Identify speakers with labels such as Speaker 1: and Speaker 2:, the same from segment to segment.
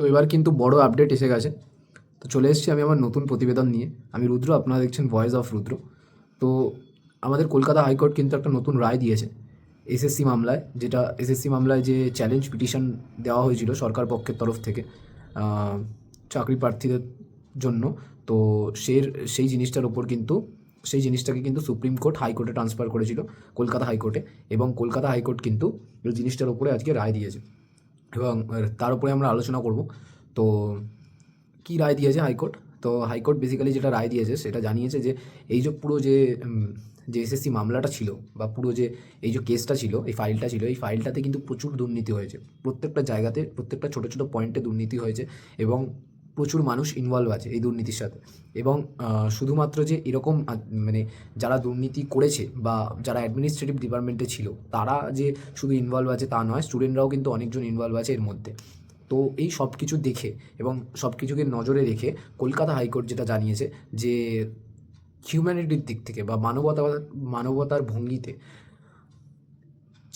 Speaker 1: তো এবার কিন্তু বড় আপডেট এসে গেছে। তো চলে এসেছি আমি আমার নতুন প্রতিবেদন নিয়ে। আমি রুদ্র, আপনারা দেখছেন ভয়েস অফ রুদ্র। তো আমাদের কলকাতা হাইকোর্ট কিন্তু একটা নতুন রায় দিয়েছে এসএসসি মামলায়, যেটা এসএসসি মামলায় যে চ্যালেঞ্জ পিটিশন দেওয়া হয়েছিল সরকার পক্ষের তরফ থেকে চাকরি প্রার্থীদের জন্য। তো সেই সেই জিনিসটার ওপর কিন্তু, সেই জিনিসটাকে কিন্তু সুপ্রিম কোর্ট হাইকোর্টে ট্রান্সফার করেছিল কলকাতা হাইকোর্টে এবং কলকাতা হাইকোর্ট কিন্তু জিনিসটার উপরে আজকে রায় দিয়েছে। এবং তার উপরে আমরা আলোচনা করব। তো কি রায় দিয়েছে হাইকোর্ট? তো হাইকোর্ট বেসিক্যালি যেটা রায় দিয়েছে সেটা জানিয়েছে যে, এই যে পুরো যে যে এসএসসি মামলাটা ছিল বা পুরো যে, এই যে কেসটা ছিল, এই ফাইলটা ছিল, এই ফাইলটাতে কিন্তু প্রচুর দুর্নীতি হয়েছে। প্রত্যেকটা জায়গাতে প্রত্যেকটা ছোটো ছোটো পয়েন্টে দুর্নীতি হয়েছে এবং প্রচুর মানুষ ইনভলভ আছে এই দুর্নীতির সাথে। এবং শুধুমাত্র যে এরকম মানে যারা দুর্নীতি করেছে বা যারা অ্যাডমিনিস্ট্রেটিভ ডিপার্টমেন্টে ছিল, তারা যে শুধু ইনভলভ আছে তা নয় স্টুডেন্টরাও কিন্তু অনেকজন ইনভলভ আছে এর মধ্যে। তো এই সব কিছু দেখে এবং সব কিছুকে নজরে রেখে কলকাতা হাইকোর্ট যেটা জানিয়েছে যে হিউম্যানিটির দিক থেকে বা মানবতা, মানবতার ভঙ্গিতে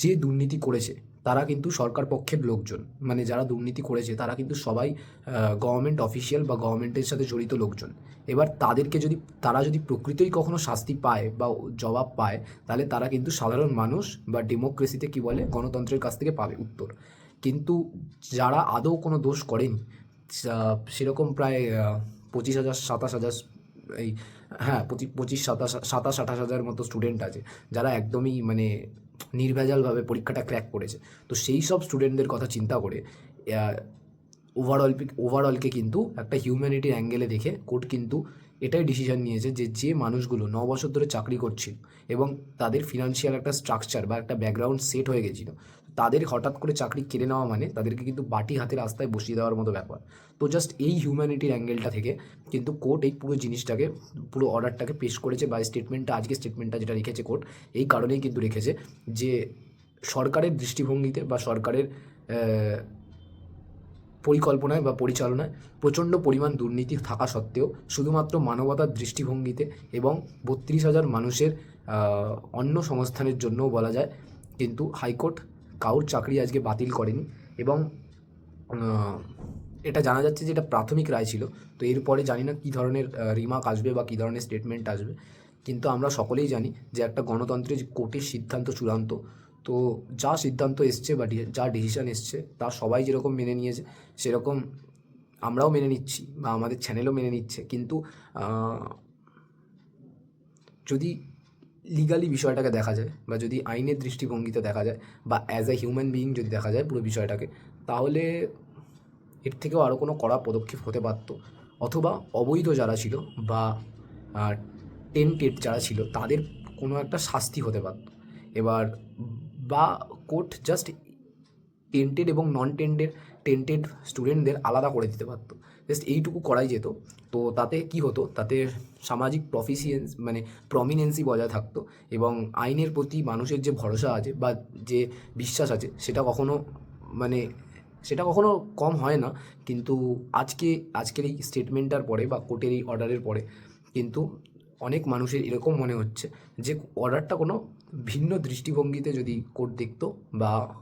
Speaker 1: যে দুর্নীতি করেছে তারা কিন্তু সরকার পক্ষের লোকজন। মানে যারা দুর্নীতি করেছে, তারা কিন্তু সবাই গভর্নমেন্ট অফিসিয়াল বা গভর্নমেন্টের সাথে জড়িত লোকজন। এবার তাদেরকে যদি, তারা যদি প্রকৃতই কখনো শাস্তি পায় বা জবাব পায়, তাহলে তারা কিন্তু সাধারণ মানুষ বা ডেমোক্রেসিতে কি বলে, গণতন্ত্রের কাছ থেকে পাবে উত্তর। কিন্তু যারা আদৌ কোনো দোষ করেনি সেরকম প্রায় পঁচিশ হাজার, সাতাশ হাজার, এই হ্যাঁ পঁচিশ পঁচিশ, সাতাশ সাতাশ, আঠাশ হাজার মতো স্টুডেন্ট আছে, যারা একদমই মানে নির্ভেজালভাবে পরীক্ষাটা ক্র্যাক করেছে। তো সেই সব স্টুডেন্টদের কথা চিন্তা করে ওভারঅল ওভারঅলকে কিন্তু একটা হিউম্যানিটির অ্যাঙ্গেলে দেখে কোর্ট কিন্তু এটাই ডিসিশন নিয়েছে যে যে মানুষগুলো ন বছর ধরে চাকরি করছিল এবং তাদের ফিনান্সিয়াল একটা স্ট্রাকচার বা একটা ব্যাকগ্রাউন্ড সেট হয়ে গেছিল, তাদের হঠাৎ করে চাকরি কেড়ে নেওয়া মানে তাদেরকে কিন্তু বাটি হাতে রাস্তায় বসিয়ে দেওয়ার মতো ব্যাপার। তো জাস্ট এই হিউম্যানিটির অ্যাঙ্গেলটা থেকে কিন্তু কোর্ট এই পুরো জিনিসটাকে, পুরো অর্ডারটাকে পেশ করেছে বা স্টেটমেন্টটা আজকে স্টেটমেন্টটা যেটা রেখেছে কোর্ট এই কারণেই কিন্তু রেখেছে যে সরকারের দৃষ্টিভঙ্গিতে বা সরকারের পরিকল্পনায় বা পরিচালনায় প্রচণ্ড পরিমাণ দুর্নীতি থাকা সত্ত্বেও শুধুমাত্র মানবতার দৃষ্টিভঙ্গিতে এবং বত্রিশ হাজার মানুষের অন্য সংস্থানের জন্যও বলা যায়, কিন্তু হাইকোর্ট কাউর চাকরি আজকে বাতিল করেনি এবং এটা জানা যাচ্ছে যে এটা প্রাথমিক রায় ছিল, তো এরপরে জানি না কী ধরনের রিমার্ক আসবে বা কী ধরনের স্টেটমেন্ট আসবে, কিন্তু আমরা সকলেই জানি যে একটা গণতন্ত্রের কোর্টের সিদ্ধান্ত চূড়ান্ত তো যা সিদ্ধান্ত এসছে বা যা ডিসিশন এসছে, তা সবাই যেরকম মেনে নিয়েছে, সেরকম আমরাও মেনে নিচ্ছি বা আমাদের চ্যানেলও মেনে নিচ্ছে। কিন্তু যদি লিগালি বিষয়টাকে দেখা যায় বা যদি আইনের দৃষ্টিভঙ্গিতে দেখা যায় বা অ্যাজ এ হিউম্যান বিইং যদি দেখা যায় পুরো বিষয়টাকে, তাহলে এর থেকেও আরও কোনো কড়া পদক্ষেপ হতে পারত। অথবা অবৈধ যারা ছিল বা টেন্টেড যারা ছিল, তাদের কোনো একটা শাস্তি হতে পারত। এবার বা কোর্ট জাস্ট টেন্টেড এবং নন টেন্টেড টেন্টেড স্টুডেন্টদের আলাদা করে দিতে পারতো। জাস্ট এইটুকু করাই যেত। তো তাতে কি হতো? তাতে সামাজিক প্রফিসিয়েন্স মানে প্রমিনেন্সি বজায় থাকতো এবং আইনের প্রতি মানুষের যে ভরসা আছে বা যে বিশ্বাস আছে, সেটা কখনো মানে সেটা কখনো কম হয় না। কিন্তু আজকে, আজকের এই স্টেটমেন্টটার পরে বা কোর্টের এই অর্ডারের পরে কিন্তু অনেক মানুষের এরকম মনে হচ্ছে যে অর্ডারটা কোনো ভিন্ন দৃষ্টিভঙ্গিতে যদি কোর্ট দেখতো বা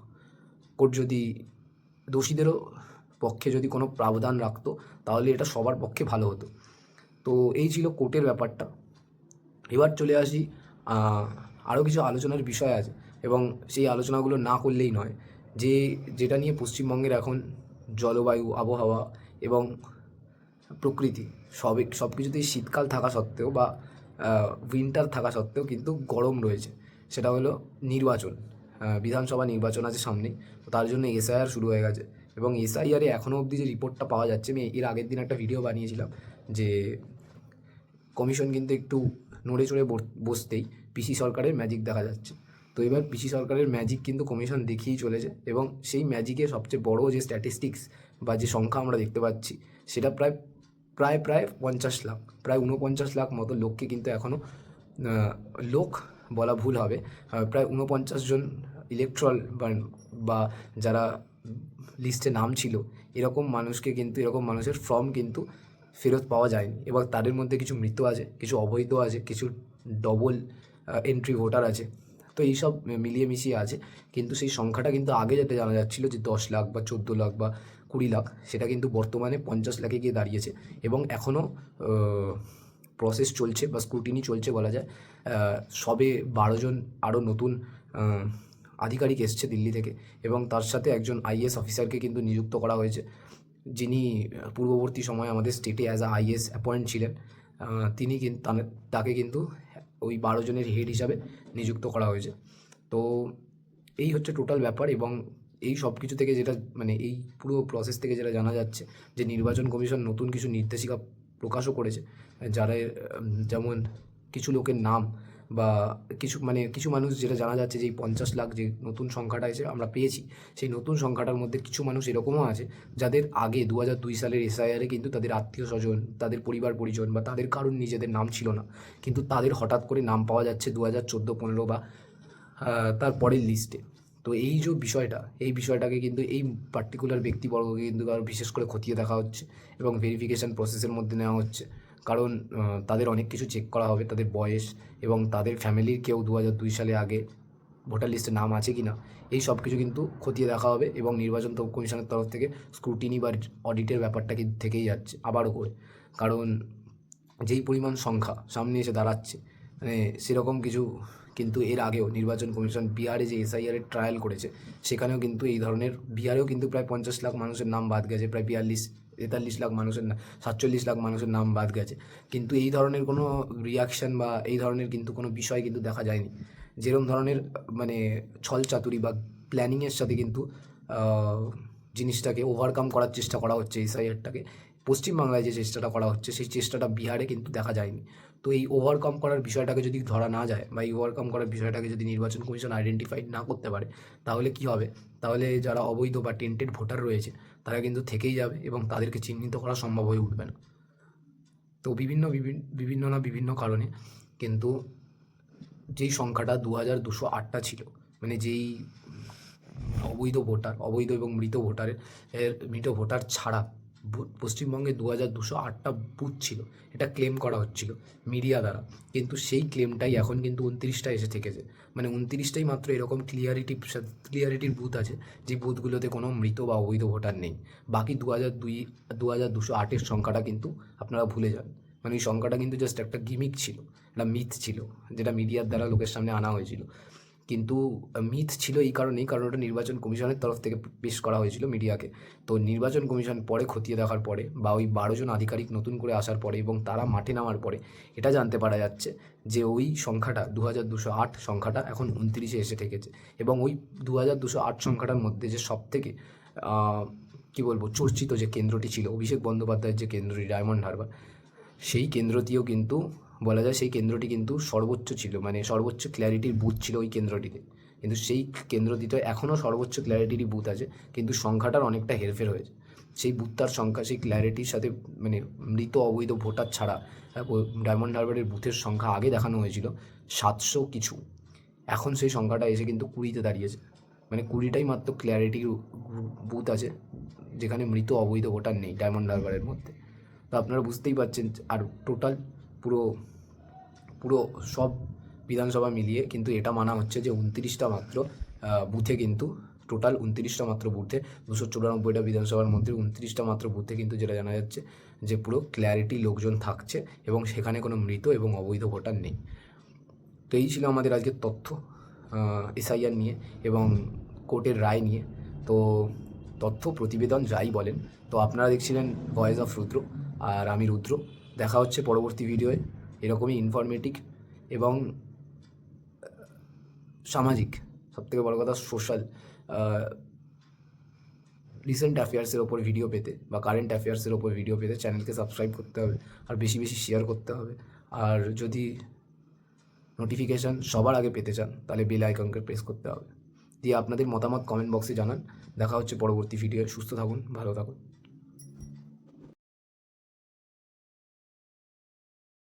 Speaker 1: কোর্ট যদি দোষীদেরও পক্ষে যদি কোনো প্রাবধান রাখতো, তাহলে এটা সবার পক্ষে ভালো হতো। তো এই ছিল কোর্টের ব্যাপারটা। এবার চলে আসি আরও কিছু আলোচনার বিষয় আছে এবং সেই আলোচনাগুলো না করলেই নয়। যে, যেটা নিয়ে পশ্চিমবঙ্গের এখন জলবায়ু, আবহাওয়া এবং প্রকৃতি সবই সব কিছুতেই শীতকাল থাকা সত্ত্বেও বা উইন্টার থাকা সত্ত্বেও কিন্তু গরম রয়েছে। সেটা হলো নির্বাচন। বিধানসভা নির্বাচন আছে সামনেই। তো তার জন্য এসআইআর শুরু হয়ে গেছে। এবং এসআইআরে এখনও অবধি যে রিপোর্টটা পাওয়া যাচ্ছে, আমি এর আগের দিন একটা ভিডিও বানিয়েছিলাম যে কমিশন কিন্তু একটু নড়ে চড়ে বস- বসতেই পিসি সরকারের ম্যাজিক দেখা যাচ্ছে। তো এবার পিসি সরকারের ম্যাজিক কিন্তু কমিশন দেখিয়েই চলেছে এবং সেই ম্যাজিকের সবচেয়ে বড় যে স্ট্যাটিস্টিক্স বা যে সংখ্যা আমরা দেখতে পাচ্ছি, সেটা প্রায় প্রায় প্রায় পঞ্চাশ লাখ, প্রায় উনপঞ্চাশ লাখ মতো লোককে কিন্তু এখনও লোক বলা ভুল হবে। প্রায় উনপঞ্চাশ জন ইলেকট্রল বা যারা লিস্টে নাম ছিল, এরকম মানুষকে কিন্তু, এরকম মানুষের ফর্ম কিন্তু ফেরত পাওয়া যায়নি। এবং তাদের মধ্যে কিছু মৃত আছে, কিছু অবৈধ আছে, কিছু ডবল এন্ট্রি ভোটার আছে। তো এইসব মিলিয়ে মিশিয়ে আছে। কিন্তু সেই সংখ্যাটা কিন্তু আগে যেটা জানা যাচ্ছিল যে দশ লাখ বা চোদ্দ লাখ বা কুড়ি লাখ, সেটা কিন্তু বর্তমানে পঞ্চাশ লাখে গিয়ে দাঁড়িয়েছে এবং এখনও প্রসেস চলছে বা স্ক্রুটিনি চলছে বলা যায়। সবে বারো জন আরও নতুন আধিকারিক এসছে দিল্লি থেকে এবং তার সাথে একজন আইএস অফিসারকে কিন্তু নিযুক্ত করা হয়েছে। যিনি পূর্ববর্তী সময়ে আমাদের স্টেটে অ্যাজ আ আইএস অ্যাপয়েন্ট ছিলেন। তিনি কিন্তু তাকে কিন্তু ওই বারো জনের হেড হিসাবে নিযুক্ত করা হয়েছে। তো, এই হচ্ছে টোটাল ব্যাপার এবং এই সব কিছু থেকে যেটা মানে এই পুরো প্রসেস থেকে যেটা জানা যাচ্ছে যে নির্বাচন কমিশন নতুন কিছু নির্দেশিকা প্রকাশও করেছে যারা যেমন কিছু লোকের নাম বা কিছু মানে কিছু মানুষ যেটা জানা যাচ্ছে যে এই পঞ্চাশ লাখ যে নতুন সংখ্যাটা এসে আমরা পেয়েছি সেই নতুন সংখ্যাটার মধ্যে কিছু মানুষ এরকমও আছে যাদের আগে দু হাজার দুই সালের এসআইআরে কিন্তু তাদের আত্মীয় স্বজন তাদের পরিবার পরিজন বা তাদের কারণ নিজেদের নাম ছিল না। কিন্তু তাদের হঠাৎ করে নাম পাওয়া যাচ্ছে দু হাজার চোদ্দ পনেরো বা আহ, তার পরের লিস্টে তো এই যে বিষয়টা, এই বিষয়টাকে কিন্তু এই পার্টিকুলার ব্যক্তিবর্গকে কিন্তু আরও বিশেষ করে খতিয়ে দেখা হচ্ছে এবং ভেরিফিকেশান প্রসেসের মধ্যে নেওয়া হচ্ছে। কারণ তাদের অনেক কিছু চেক করা হবে, তাদের বয়স এবং তাদের ফ্যামিলির কেউ দু হাজার দুই সালে আগে ভোটার লিস্টে নাম আছে কি না এই সব কিছু কিন্তু খতিয়ে দেখা হবে এবং নির্বাচন কমিশনের তরফ থেকে স্ক্রুটিনি বা অডিটের ব্যাপারটা কিন্তু থেকেই যাচ্ছে, আবারও করে। কারণ, যেই পরিমাণ সংখ্যা সামনে এসে দাঁড়াচ্ছে মানে সেরকম কিছু কিন্তু এর আগেও নির্বাচন কমিশন বিহারে যে এসআইআরের ট্রায়াল করেছে, সেখানেও কিন্তু এই ধরনের, বিহারেও কিন্তু প্রায় পঞ্চাশ লাখ মানুষের নাম বাদ গেছে, প্রায় বিয়াল্লিশ, তেতাল্লিশ লাখ মানুষের সাতচল্লিশ লাখ মানুষের নাম বাদ গেছে। কিন্তু এই ধরনের কোনো রিয়াকশন বা এই ধরনের কিন্তু কোনো বিষয় কিন্তু দেখা যায়নি। যেরকম ধরনের মানে ছল চাতুরি বা প্ল্যানিংয়ের সাথে কিন্তু জিনিসটাকে ওভারকাম করার চেষ্টা করা হচ্ছে এসআইআরটাকে পশ্চিমবাংলায় যে চেষ্টাটা করা হচ্ছে, সেই চেষ্টাটা বিহারে কিন্তু দেখা যায়নি। তো এই ওভারকাম করার বিষয়টাকে যদি ধরা না যায় বা এই ওভারকাম করার বিষয়টাকে যদি নির্বাচন কমিশন আইডেন্টিফাইড না করতে পারে, তাহলে কি হবে? তাহলে যারা অবৈধ বা টেন্টেড ভোটার রয়েছে, তারা কিন্তু থেকেই যাবে এবং তাদেরকে চিহ্নিত করা সম্ভব হয়ে উঠবে না। তো বিভিন্ন বিভিন্ন না বিভিন্ন কারণে কিন্তু যেই সংখ্যাটা দু হাজার দুশো আটটা ছিল মানে যেই অবৈধ ভোটার, অবৈধ এবং মৃত ভোটারের মৃত ভোটার ছাড়া পশ্চিমবঙ্গে দু হাজার দুশো আটটা বুথ ছিল। এটা ক্লেম করা হচ্ছিল মিডিয়া দ্বারা। কিন্তু সেই ক্লেমটাই এখন কিন্তু উনত্রিশটা এসে থেকেছে। মানে উনত্রিশটাই মাত্র এরকম ক্লিয়ারিটি ক্লিয়ারিটির বুথ আছে, যে বুথগুলোতে কোনো মৃত বা অবৈধ ভোটার নেই। বাকি দু হাজার দুই দু হাজার দুশো আটের সংখ্যাটা কিন্তু আপনারা ভুলে যান। মানে এই সংখ্যাটা কিন্তু জাস্ট একটা গিমিক ছিল, একটা মিথ ছিল, যেটা মিডিয়ার দ্বারা লোকের সামনে আনা হয়েছিল। কিন্তু মিথ ছিল এই কারণেই, কারণ ওটা নির্বাচন কমিশনের তরফ থেকে পেশ করা হয়েছিল মিডিয়াকে। তো নির্বাচন কমিশন পরে খতিয়ে দেখার পরে বা ওই বারো জন আধিকারিক নতুন করে আসার পরে এবং তারা মাঠে নামার পরে এটা জানতে পারা যাচ্ছে যে ওই সংখ্যাটা দু হাজার দুশো আট সংখ্যাটা এখন উনত্রিশে এসে ঠেকেছে। এবং ওই দু হাজার দুশো আট সংখ্যাটার মধ্যে যে সব থেকে কী বলব, চর্চিত যে কেন্দ্রটি ছিল, অভিষেক বন্দ্যোপাধ্যায়ের যে কেন্দ্রটি, ডায়মন্ড হারবার, সেই কেন্দ্রটিও কিন্তু বলা যায় সেই কেন্দ্রটি কিন্তু সর্বোচ্চ ছিল মানে সর্বোচ্চ ক্ল্যারিটির বুথ ছিল ওই কেন্দ্রটিতে। কিন্তু সেই কেন্দ্রটিতে এখনও সর্বোচ্চ ক্ল্যারিটিরই বুথ আছে, কিন্তু সংখ্যাটার অনেকটা হেরফের হয়েছে। সেই বুথটার সংখ্যা, সেই ক্ল্যারিটির সাথে মানে মৃত অবৈধ ভোটার ছাড়া ডায়মন্ড হারবারের বুথের সংখ্যা আগে দেখানো হয়েছিল সাতশো কিছু। এখন সেই সংখ্যাটা এসে কিন্তু কুড়িতে দাঁড়িয়েছে। মানে কুড়িটাই মাত্র ক্ল্যারিটির বুথ আছে, যেখানে মৃত অবৈধ ভোটার নেই ডায়মন্ড হারবারের মধ্যে। তো আপনারা বুঝতেই পারছেন, আর টোটাল পুরো পুরো সব বিধানসভা মিলিয়ে কিন্তু এটা মানা হচ্ছে যে উনত্রিশটা মাত্র বুথে কিন্তু টোটাল উনত্রিশটা মাত্র বুথে, দুশো চুরানব্বইটা বিধানসভার মধ্যে উনত্রিশটা মাত্র বুথে কিন্তু যেটা জানা যাচ্ছে যে পুরো ক্ল্যারিটি লোকজন থাকছে এবং সেখানে কোনো মৃত এবং অবৈধ ভোটার নেই। তো এই ছিল আমাদের আজকের তথ্য এসআইআর নিয়ে এবং কোর্টের রায় নিয়ে। তো তথ্য, প্রতিবেদন যাই বলেন, তো আপনারা দেখছিলেন ভয়েস অফ রুদ্র আর আমি রুদ্র। দেখা হচ্ছে পরবর্তী ভিডিওয়ে এরকমই ইনফরমেটিভ এবং সামাজিক। সবথেকে বড় কথা সোশ্যাল রিসেন্ট অ্যাফেয়ার্সের ওপর ভিডিও পেতে বা কারেন্ট অ্যাফেয়ার্সের ওপর ভিডিও পেতে চ্যানেলকে সাবস্ক্রাইব করতে হবে আর বেশি বেশি শেয়ার করতে হবে। আর যদি নোটিফিকেশান সবার আগে পেতে চান, তাহলে বেল আইকনকে প্রেস করতে হবে। দিয়ে আপনাদের মতামত কমেন্ট বক্সে জানান। দেখা হচ্ছে পরবর্তী ভিডিও সুস্থ থাকুন, ভালো থাকুন।